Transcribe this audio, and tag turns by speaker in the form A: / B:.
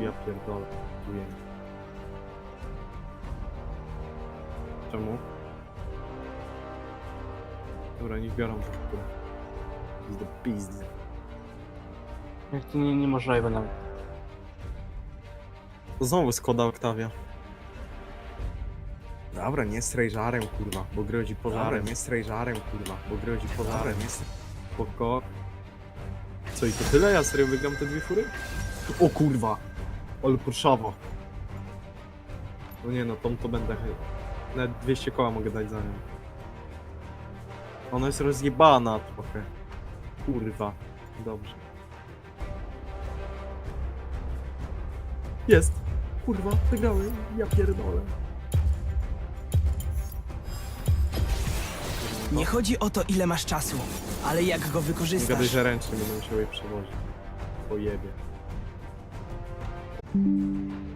A: Ja pierdolę. Dziękuję. Czemu? Dobra, niech biorą. Jest do pizdy.
B: Jak to nie, niemożliwe nawet.
A: To znowu Skoda Octavia. Dobra, nie strajżarem, kurwa, bo grozi pożarem. Nie strajżarem, kurwa, bo grozi pożarem. Jest spoko. Co i to tyle? Ja serio wygram te dwie fury? O kurwa! Porszawa. No nie no, tą to będę chyba. Nawet 200 koła mogę dać za nią. Ona jest rozjebana trochę. Kurwa. Dobrze. Jest! Kurwa, wygrałem. Ja pierdolę.
C: Nie chodzi o to, ile masz czasu, ale jak go
A: Nie gadaj,
C: wykorzystasz.
A: że ręcznie będę musiał je przewozić. Pojebie. Thank mm -hmm. you.